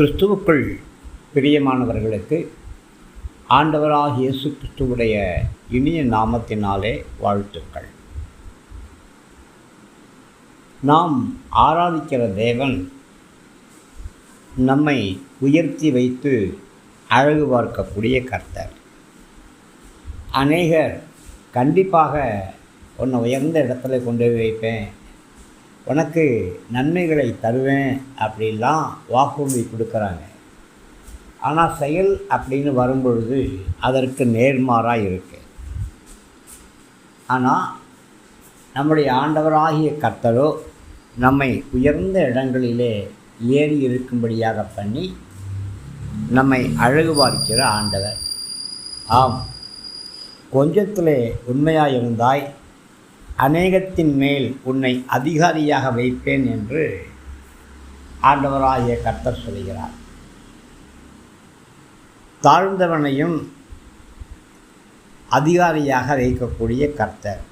கிறிஸ்துவுக்குள் பிரியமானவர்களுக்கு ஆண்டவராக இயேசு கிறிஸ்துவுடைய இனிய நாமத்தினாலே வாழ்த்துக்கள். நாம் ஆராதிக்கிற தேவன் நம்மை உயர்த்தி வைத்து அழகு பார்க்கக்கூடிய கர்த்தர். அநேகர் கண்டிப்பாக உன்னை உயர்ந்த இடத்துல கொண்டு போய் வைப்பேன். உனக்கு நன்மைகளை தருவேன் அப்படின்லாம் வாக்குறுதி கொடுக்குறாங்க. ஆனால் செயல் அப்படின்னு வரும்பொழுது அதற்கு நேர்மாறாக இருக்கு. ஆனால் நம்முடைய ஆண்டவராகிய கர்த்தரோ நம்மை உயர்ந்த இடங்களிலே ஏறி இருக்கும்படியாக பண்ணி நம்மை அழகு பார்க்கிற ஆண்டவர். ஆம். கொஞ்சத்திலே உண்மையாக இருந்தாய் அநேகத்தின் மேல் உன்னை அதிகாரியாக வைப்பேன் என்று ஆண்டவராகிய கர்த்தர் சொல்கிறார். தாழ்ந்தவனையும் அதிகாரியாக வைக்கக்கூடிய கர்த்தர்.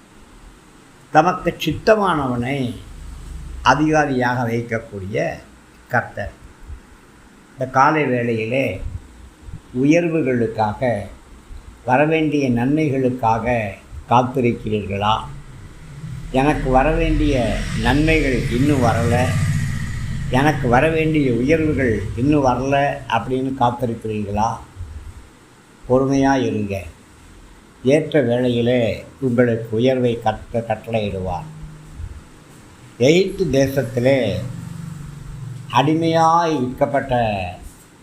தமக்கு சித்தமானவனை அதிகாரியாக வைக்கக்கூடிய கர்த்தர். இந்த காலை வேளையிலே உயர்வுகளுக்காக வரவேண்டிய நன்மைகளுக்காக காத்திருக்கிறீர்களா? எனக்கு வர வேண்டிய நன்மைகள் இன்னும் வரலை. எனக்கு வர வேண்டிய உயர்வுகள் இன்னும் வரலை அப்படின்னு காத்திருக்கிறீர்களா? பொறுமையாக இருங்க. ஏற்ற வேளையிலே உங்களுக்கு உயர்வை கட்ட கட்டளையிடுவார். எயித்து தேசத்திலே அடிமையாய் விற்கப்பட்ட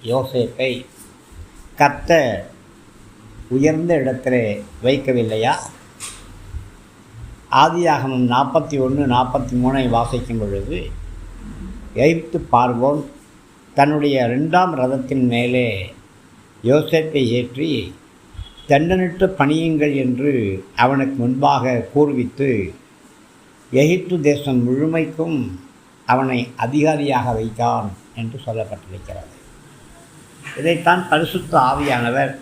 யோசேப்பை கத்த உயர்ந்த இடத்திலே வைக்கவில்லையா? ஆதியாகமம் நாற்பத்தி ஒன்று நாற்பத்தி மூணை வாசிக்கும் பொழுது எகிப்து பார்வோன் தன்னுடைய ரெண்டாம் ரதத்தின் மேலே யோசேப்பை ஏற்றி தண்டனிட்டு பணியுங்கள் என்று அவனுக்கு முன்பாக கூறுவித்து எகிப்து தேசம் முழுமைக்கும் அவனை அதிகாரியாக வைத்தான் என்று சொல்லப்பட்டிருக்கிறது. இதைத்தான் பரிசுத்த ஆவியானவர்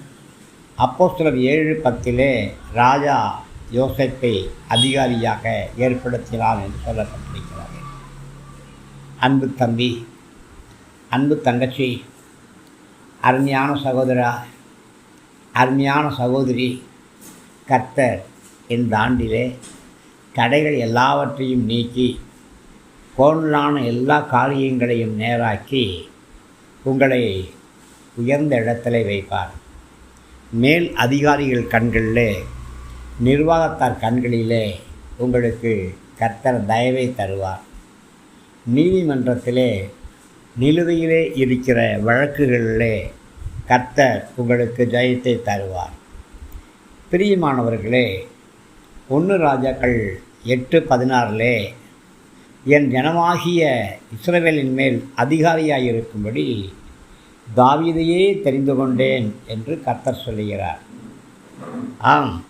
அப்போ சிலர் ஏழு பத்திலே ராஜா யோசப்பை அதிகாரியாக ஏற்படுத்தினான் என்று சொல்லப்பட்டிருக்கிறது. அன்பு தம்பி அன்பு தங்கச்சி அருமையான சகோதரா அருமையான சகோதரி கர்த்தர் இந்த ஆண்டிலே தடைகள் எல்லாவற்றையும் நீக்கி கோணலான எல்லா காரியங்களையும் நேராக்கி உங்களை உயர்ந்த இடத்துல வைப்பார். மேல் அதிகாரிகள் கண்களில் நிர்வாகத்தார் கண்களிலே உங்களுக்கு கர்த்தர் தயவை தருவார். நீதிமன்றத்திலே நிலுவையிலே இருக்கிற வழக்குகளிலே கர்த்தர் உங்களுக்கு ஜெயத்தை தருவார். பிரியமானவர்களே ஒன்று ராஜாக்கள் எட்டு பதினாறிலே என் ஜனமாகிய இஸ்ரவேலின் மேல் அதிகாரியாக தாவிதையே தெரிந்து கொண்டேன் என்று கர்த்தர் சொல்லுகிறார். ஆம்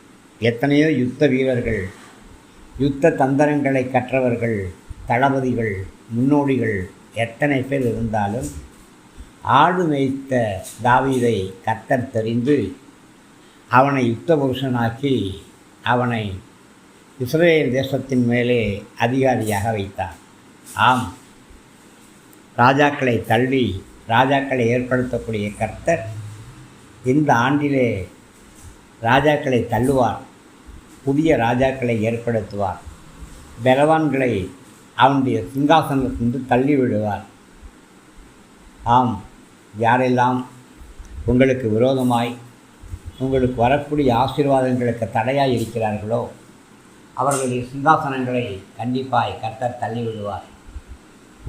எத்தனையோ யுத்த வீரர்கள் யுத்த தந்திரங்களை கற்றவர்கள் தளபதிகள் முன்னோடிகள் எத்தனை பேர் இருந்தாலும் ஆடு மேய்த்த தாவீதை கர்த்தர் தெரிந்து அவனை யுத்த புருஷனாக்கி அவனை இஸ்ரேல் தேசத்தின் மேலே அதிகாரியாக வைத்தார். ஆம். ராஜாக்களை தள்ளி ராஜாக்களை ஏற்படுத்தக்கூடிய கர்த்தர் இந்த ஆண்டிலே ராஜாக்களை தள்ளுவார். புதிய ராஜாக்களை ஏற்படுத்துவார். பலவான்களை அவனுடைய சிங்காசனத்திலிருந்து தள்ளி விடுவார் ஆம் யாரெல்லாம் உங்களுக்கு விரோதமாய் உங்களுக்கு வரக்கூடிய ஆசீர்வாதங்களுக்கு தடையாக இருக்கிறார்களோ அவர்களுடைய சிங்காசனங்களை கண்டிப்பாய் கர்த்தர் தள்ளிவிடுவார்.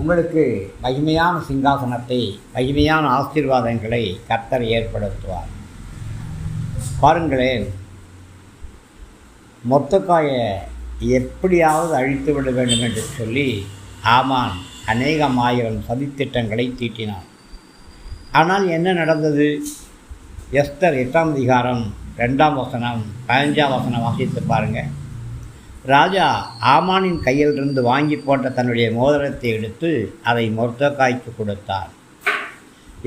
உங்களுக்கு மகிமையான சிங்காசனத்தை மகிமையான ஆசீர்வாதங்களை கர்த்தர் ஏற்படுத்துவார். பாருங்களேன் மொத்தக்காயை எப்படியாவது அழித்து விட வேண்டும் என்று சொல்லி ஆமான் அநேகம் ஆயிரம் சதித்திட்டங்களை தீட்டினான். ஆனால் என்ன நடந்தது? எஸ்தர் எட்டாம் அதிகாரம் ரெண்டாம் வசனம் பதினஞ்சாம் வசனம் வாசித்து பாருங்கள் ராஜா ஆமானின் கையிலிருந்து வாங்கி போட்ட தன்னுடைய மோதிரத்தை எடுத்து அதை மொர்த்தக்காய்க்கு கொடுத்தார்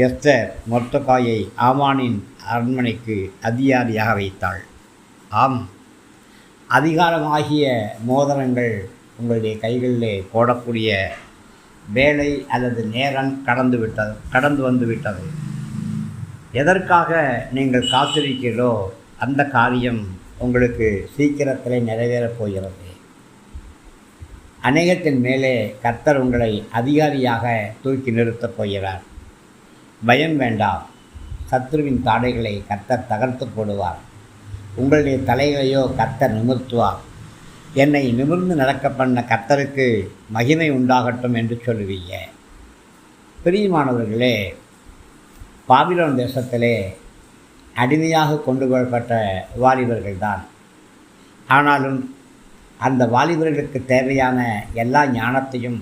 எஸ்தர் மொர்த்தக்காயை ஆமானின் அரண்மனைக்கு அதிகாரியாக வைத்தாள். ஆம் அதிகாரமாகிய மோதிரங்கள் உங்களுடைய கைகளிலே போடக்கூடிய வேலை அல்லது நேரம் கடந்து விட்டது கடந்து வந்து விட்டது. எதற்காக நீங்கள் காத்திருக்கிறீர்களோ அந்த காரியம் உங்களுக்கு சீக்கிரத்தில் நிறைவேறப் போகிறது. அநேகத்தின் மேலே கர்த்தர் உங்களை அதிகாரியாக தூக்கி நிறுத்தப் போகிறார். பயம் வேண்டாம். சத்ருவின் தாடைகளை கர்த்தர் தகர்த்து போடுவார். உங்களுடைய தலைகளையோ கர்த்தர் நிமிர்த்துவார். என்னை நிமிர்ந்து நடக்க பண்ண கர்த்தருக்கு மகிமை உண்டாகட்டும் என்று சொல்லுவீங்க. பிரியமானவர்களே பாபிலோன் தேசத்திலே அடிமையாக கொண்டு வரப்பட்ட வாலிபர்கள்தான் ஆனாலும் அந்த வாலிபர்களுக்கு தேவையான எல்லா ஞானத்தையும்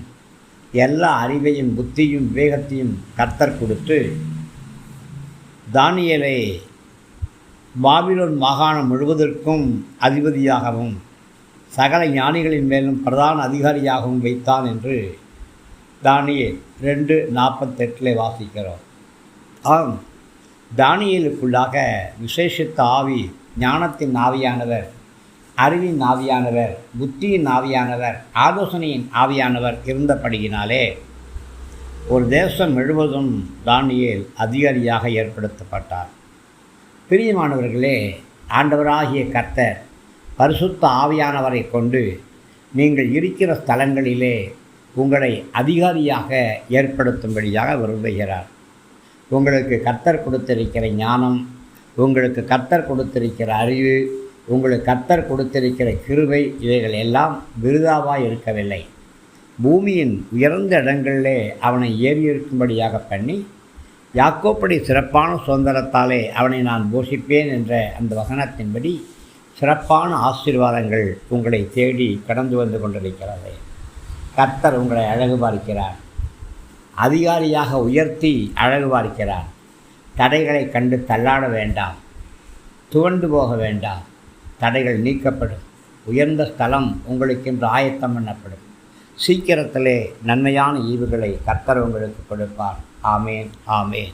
எல்லா அறிவையும் புத்தியும் விவேகத்தையும் கர்த்தர் கொடுத்து தானியலை பாபிலோன் மாகாணம் முழுவதற்கும் அதிபதியாகவும் சகல ஞானிகளின் மேலும் பிரதான அதிகாரியாகவும் வைத்தான் என்று தானியல் ரெண்டு நாற்பத்தெட்டில் வாசிக்கிறோம். ஆம் தானியலுக்குள்ளாக விசேஷித்த ஆவி ஞானத்தின் ஆவியானவர் அறிவின் ஆவியானவர் புத்தியின் ஆவியானவர் ஆலோசனையின் ஆவியானவர் இருந்தபடியினாலே ஒரு தேசம் முழுவதும் தானியல் அதிகாரியாக ஏற்படுத்தப்பட்டார். பிரியமானவர்களே ஆண்டவராகிய கர்த்தர் பரிசுத்த ஆவியானவரை கொண்டு நீங்கள் இருக்கிற ஸ்தலங்களிலே உங்களை அதிகாரியாக ஏற்படுத்தும்படியாக விரும்புகிறார். உங்களுக்கு கர்த்தர் கொடுத்திருக்கிற ஞானம் உங்களுக்கு கர்த்தர் கொடுத்திருக்கிற அறிவு உங்களுக்கு கர்த்தர் கொடுத்திருக்கிற கிருவை இவைகள் எல்லாம் விருதாவாக இருக்கவில்லை. பூமியின் உயர்ந்த இடங்களிலே அவனை ஏறியிருக்கும்படியாக பண்ணி யாக்கோப்படி சிறப்பான சுதந்திரத்தாலே அவனை நான் போஷிப்பேன் என்ற அந்த வசனத்தின்படி சிறப்பான ஆசீர்வாதங்கள் உங்களை தேடி கடந்து வந்து கொண்டிருக்கிறது. கர்த்தர் உங்களை அழகு பார்க்கிறார். அதிகாரியாக உயர்த்தி அழகு பார்க்கிறார். தடைகளை கண்டு தள்ளாட வேண்டாம். துவண்டு போக வேண்டாம். தடைகள் நீக்கப்படும். உயர்ந்த ஸ்தலம் உங்களுக்கென்று ஆயத்தம் பண்ணப்படும். சீக்கிரத்திலே நன்மையான ஈவுகளை கர்த்தர் உங்களுக்கு கொடுப்பார். ஆமேன் ஆமேன்